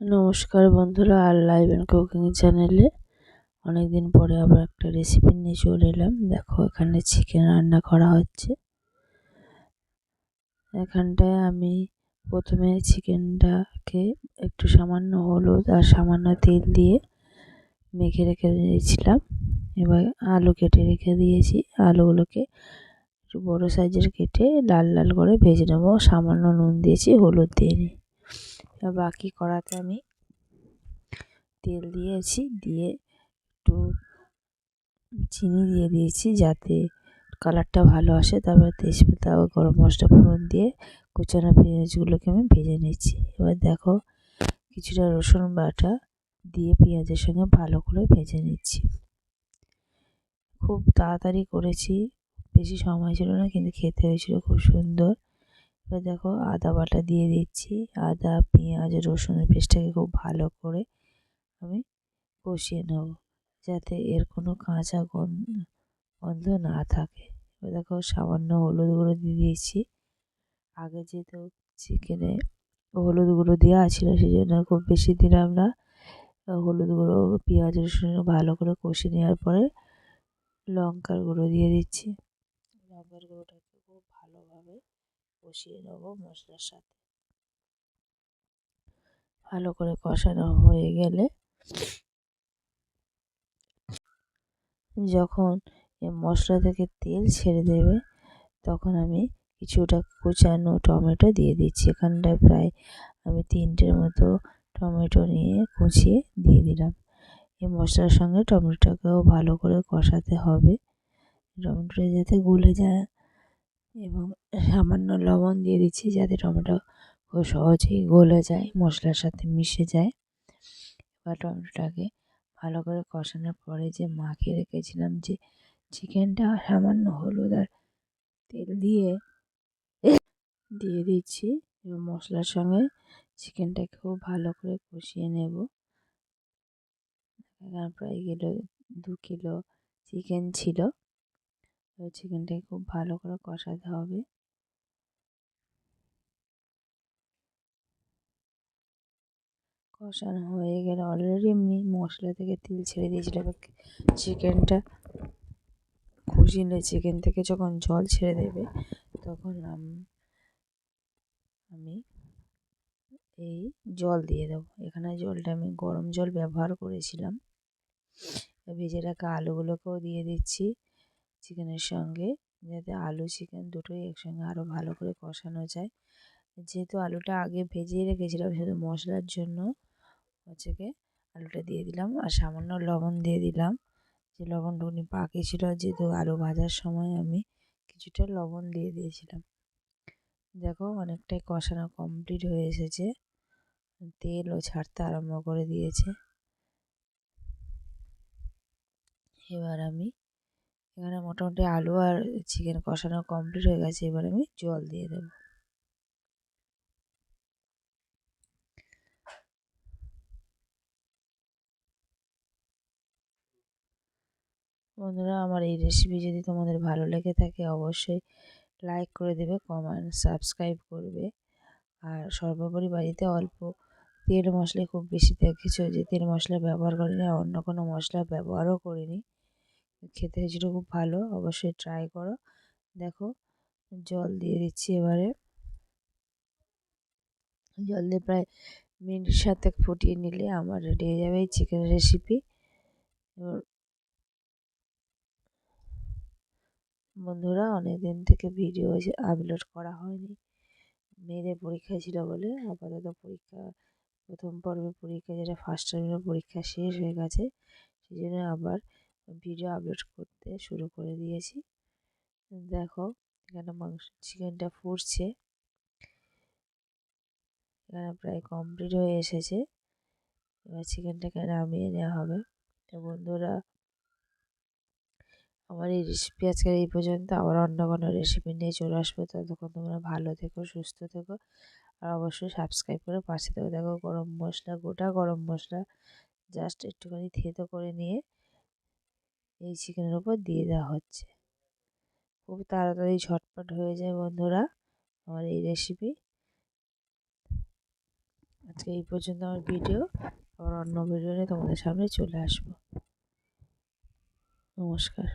নমস্কার বন্ধুরা, আর live and cooking চ্যানেলে অনেক দিন পরে আবার একটা রেসিপি নিয়ে চলে এলাম। দেখো, এখানে চিকেন রান্না করা হচ্ছে। এখানটায় আমি প্রথমে চিকেনটাকে একটু সামান্য হলুদ আর সামান্য তেল দিয়ে মেখে রেখে দিয়েছিলাম। এবার আলু কেটে রেখে দিয়েছি। আলুগুলোকে একটু বড়ো সাইজের কেটে লাল লাল করে ভেজে নেব। সামান্য নুন দিয়েছি, হলুদ দিইনি বাকি কড়াতে আমি তেল দিয়েছি, দিয়ে একটু চিনি দিয়ে দিয়েছি যাতে কালারটা ভালো আসে। তারপরে তেজপাতা ও গরম মশলা ফোড়ন দিয়ে কুচানো পেঁয়াজগুলোকে আমি ভেজে নিচ্ছি। এবার দেখো কিছুটা রসুন বাটা দিয়ে পেঁয়াজের সঙ্গে ভালো করে ভেজে নিচ্ছি। খুব তাড়াতাড়ি করেছি, বেশি সময় ছিল না, কিন্তু খেতে হয়েছিল, খুব সুন্দর। এবার দেখো আদা বাটা দিয়ে দিচ্ছি। আদা, পেঁয়াজ, রসুনের পেস্টটাকে খুব ভালো করে আমি কষিয়ে নেব যাতে এর কোনো কাঁচা গন্ধ না থাকে। এবার দেখো সামান্য হলুদ গুঁড়ো দিয়ে দিয়েছি। আগে যেহেতু চিকেনে হলুদ গুঁড়ো দেওয়া ছিল সেই জন্য খুব বেশি দিলাম না। হলুদ গুঁড়ো, পেঁয়াজ, রসুন ভালো করে কষিয়ে নেওয়ার পরে লঙ্কার গুঁড়ো দিয়ে দিচ্ছি। লঙ্কার গুঁড়োটাকে খুব ভালোভাবে কষিয়ে নেব মশলার সাথে। ভালো করে কষানো হয়ে গেলে যখন মশলা থেকে তেল ছেড়ে দেবে, তখন আমি কিছুটা কুচানো টমেটো দিয়ে দিচ্ছি। এখানটায় প্রায় আমি তিনটের মতো টমেটো নিয়ে কুচিয়ে দিয়ে দিলাম। এই মশলার সঙ্গে টমেটোটাকেও ভালো করে কষাতে হবে। টমেটোটা যাতে গলে যায় এবং সামান্য লবণ দিয়ে দিচ্ছি যাতে টমেটো খুব সহজেই গলে যায়, মশলার সাথে মিশে যায়। এবার টমেটোটাকে ভালো করে কষানোর পরে যে মাখিয়ে রেখেছিলাম যে চিকেনটা সামান্য হলুদ আর তেল দিয়ে দিয়ে দিচ্ছি এবং মশলার সঙ্গে চিকেনটাকে খুব ভালো করে কষিয়ে নেব। প্রায় কিলো দু কিলো চিকেন ছিল। ওই চিকেনটাকে খুব ভালো করে কষাতে হবে। কষানো হয়ে গেলে। অলরেডি এমনি মশলা থেকে তেল ছেড়ে দিয়েছিল চিকেনটা কষিয়ে চিকেন থেকে যখন জল ছেড়ে দেবে, তখন আমি এই জল দিয়ে দেবো। এখানে জলটা আমি গরম জল ব্যবহার করেছিলাম। ভেজে রাখা আলুগুলোকেও দিয়ে দিচ্ছি। চিকেনের সঙ্গে যাতে আলু চিকেন দুটোই একসঙ্গে আরও ভালো করে কষানো যায়। যেহেতু আলুটা আগে ভেজেই রেখেছিলাম, সেহেতু মশলার জন্য হচ্ছে গিয়ে আলুটা দিয়ে দিলাম আর সামান্য লবণ দিয়ে দিলাম। যে লবণটুকুনি বাকি ছিল, যেহেতু আলু ভাজার সময় আমি কিছুটা লবণ দিয়ে দিয়েছিলাম। দেখো অনেকটাই কষানো কমপ্লিট হয়ে এসেছে। তেলও ছাড়তে আরম্ভ করে দিয়েছে। এবার আমি এখানে মোটামুটি আলু আর চিকেন কষানো কমপ্লিট হয়ে গেছে। এবার আমি জল দিয়ে দেবো। বন্ধুরা, আমার এই রেসিপি যদি তোমাদের ভালো লেগে থাকে, অবশ্যই লাইক করে দেবে কমেন্ট সাবস্ক্রাইব করবে। আর সর্বোপরি বাড়িতে অল্প তেল মশলা খুব বেশি দেখেছ যে তেল মশলা ব্যবহার করিনি অন্য কোনো মশলা ব্যবহারও করিনি। খেতে হয়েছিল খুব ভালো, অবশ্যই ট্রাই করো। দেখো, জল দিয়ে দিচ্ছি এবারে। জল দিয়ে প্রায় মিনিট সাথে ফুটিয়ে নিলে আমার রেডি হয়ে যাবে এই চিকেন রেসিপি বন্ধুরা অনেক দিন থেকে ভিডিও আপলোড করা হয়নি। মেয়েদের পরীক্ষা ছিল বলে আপাতত পরীক্ষা, প্রথম পর্বের পরীক্ষা, যেটা ফার্স্ট টার্মের পরীক্ষা শেষ হয়ে গেছে সেই জন্য আবার ভিডিও আপলোড করতে শুরু করে দিয়েছি। দেখো, এখানে মাংস চিকেনটা ফুটছে। এখানে প্রায় কমপ্লিট হয়ে এসেছে। এবার চিকেনটাকে নামিয়ে নেওয়া হবে। তো বন্ধুরা, আমার এই রেসিপি আজকের এই পর্যন্ত। আবার অন্য কোনো রেসিপি নিয়ে চলে আসব। ততক্ষণ তোমরা ভালো থেকো, সুস্থ থেকো। আর অবশ্যই সাবস্ক্রাইব করে পাশে থেকো। দেখো, গরম মশলা, গোটা গরম মশলা জাস্ট একটুখানি থেতো করে নিয়ে এই চিকেনের উপর দিয়ে দেওয়া হচ্ছে। খুব তাড়াতাড়ি ঝটপট হয়ে যায় বন্ধুরা আমার এই রেসিপি আজকে এই পর্যন্ত আমার ভিডিও আবার অন্য ভিডিও নিয়ে তোমাদের সামনে চলে আসব। নমস্কার।